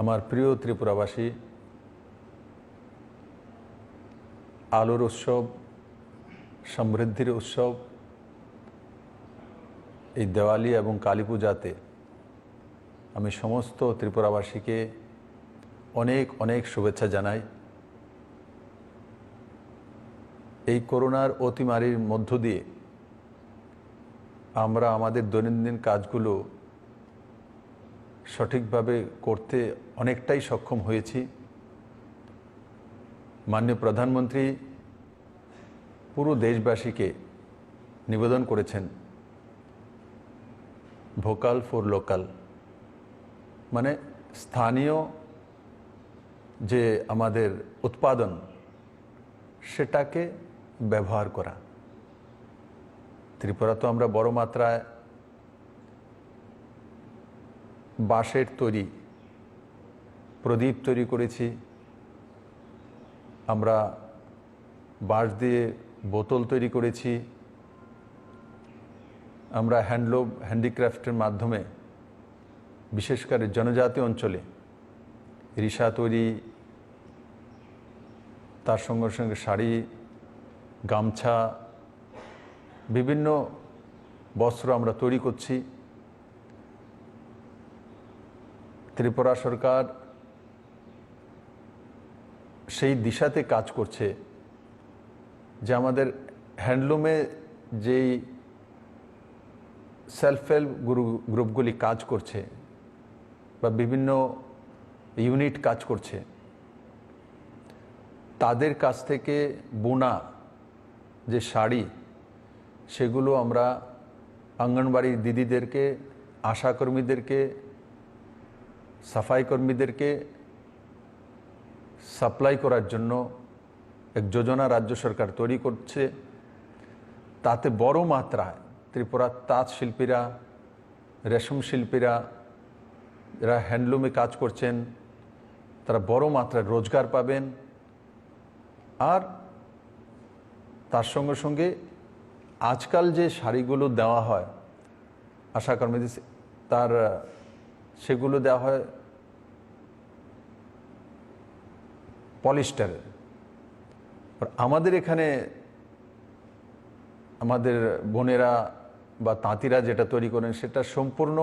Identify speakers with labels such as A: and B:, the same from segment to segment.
A: আমার প্রিয় ত্রিপুরাবাসী, আলোর উৎসব, সমৃদ্ধির উৎসব, এই দেওয়ালি এবং কালী পূজাতে আমি সমস্ত ত্রিপুরাবাসীকে অনেক অনেক শুভেচ্ছা জানাই। এই করোনার অতিমারির মধ্য দিয়ে আমরা আমাদের দৈনন্দিন কাজগুলো সঠিকভাবে করতে অনেকটাই সক্ষম হয়েছি। মাননীয় প্রধানমন্ত্রী পুরো দেশবাসীকে নিবেদন করেছেন, ভোকাল ফর লোকাল। মানে স্থানীয় যে আমাদের উৎপাদন, সেটাকে ব্যবহার করা। ত্রিপুরা তো আমরা বড় মাত্রায় বাঁশের তৈরি, প্রদীপ তৈরি করেছি। আমরা বাঁশ দিয়ে বোতল তৈরি করেছি। আমরা হ্যান্ডলুম, হ্যান্ডিক্রাফটের মাধ্যমে, বিশেষ করে জনজাতি অঞ্চলে রিসা তৈরি, তার সঙ্গে সঙ্গে শাড়ি, গামছা, বিভিন্ন বস্ত্র আমরা তৈরি করছি। ত্রিপুরা সরকার সেই দিশাতে কাজ করছে যে আমাদের হ্যান্ডলুমে যেই সেলফ হেল্প গ্রুপগুলি কাজ করছে বা বিভিন্ন ইউনিট কাজ করছে, তাদের কাছ থেকে বোনা যে শাড়ি, সেগুলো আমরা অঙ্গনবাড়ির দিদিদেরকে, আশাকর্মীদেরকে সাফাই কর্মীদেরকে সাপ্লাই করার জন্য এক যোজনা রাজ্য সরকার তৈরি করছে। তাতে বড় মাত্রায় ত্রিপুরার তাঁত শিল্পীরা, রেশম শিল্পীরা যারা হ্যান্ডলুমে কাজ করছেন, তারা বড় মাত্রায় রোজগার পাবেন। আর তার সঙ্গে সঙ্গে আজকাল যে শাড়িগুলো দেওয়া হয় আশাকর্মীদের তার সেগুলো দেওয়া হয় পলিস্টারের আমাদের এখানে আমাদের বোনেরা বা তাঁতিরা যেটা তৈরি করেন সেটা সম্পূর্ণ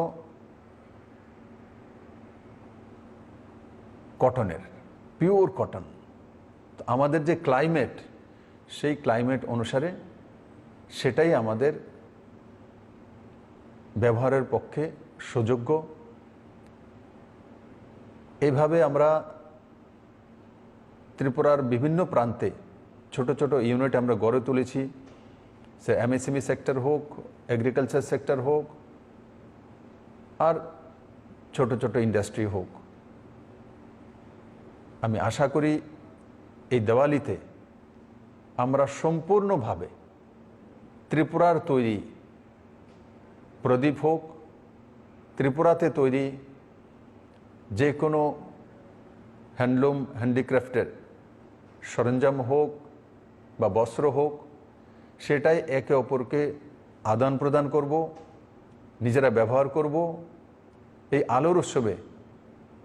A: কটনের, পিওর কটন। আমাদের যে ক্লাইমেট, সেই ক্লাইমেট অনুসারে সেটাই আমাদের ব্যবহারের পক্ষে সুযোগ্য এইভাবে আমরা ত্রিপুরার বিভিন্ন প্রান্তে ছোট ছোট ইউনিট আমরা গড়ে তুলেছি। সে এমএসএমই সেক্টর হোক এগ্রিকালচার সেক্টর হোক, আর ছোট ছোট ইন্ডাস্ট্রি হোক। আমি আশা করি এই দেওয়ালিতে আমরা সম্পূর্ণভাবে ত্রিপুরার তৈরি প্রদীপ হোক, ত্রিপুরাতে তৈরি যে কোনো হ্যান্ডলুম, হ্যান্ডিক্রাফটের সরঞ্জাম হোক বা বস্ত্র হোক, সেটাই একে অপরকে আদান প্রদান করব, নিজেরা ব্যবহার করব। এই আলোর উৎসবে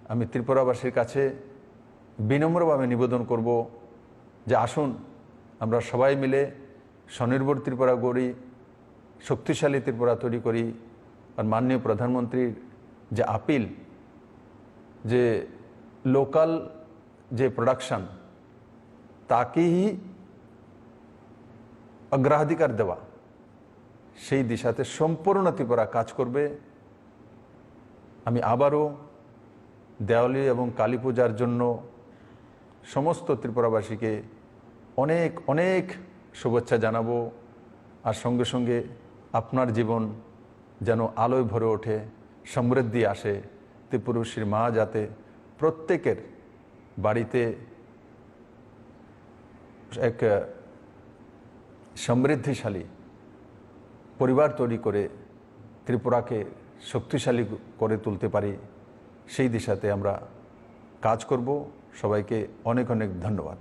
A: আমি ত্রিপুরাবাসীর কাছে বিনম্রভাবে নিবেদন করব যে আসুন আমরা সবাই মিলে স্বনির্ভর ত্রিপুরা গড়ি, শক্তিশালী ত্রিপুরা তৈরি করি। আর মাননীয় প্রধানমন্ত্রীর যে আপিল যে লোকাল যে প্রোডাকশন তাকেই অগ্রাধিকার দেওয়া। সেই দিশাতে সম্পূর্ণ ত্রিপুরা কাজ করবে। আমি আবারও দেওয়ালি এবং কালী পূজার জন্য সমস্ত ত্রিপুরাবাসীকে অনেক অনেক শুভেচ্ছা জানাব আর সঙ্গে সঙ্গে আপনার জীবন যেন আলোয় ভরে ওঠে, সমৃদ্ধি আসে। ত্রিপুরুষীর মা যাতে প্রত্যেকের বাড়িতে এক সমৃদ্ধিশালী পরিবার তৈরি করে ত্রিপুরাকে শক্তিশালী করে তুলতে পারি, সেই দিশাতে আমরা কাজ করব। সবাইকে অনেক অনেক ধন্যবাদ।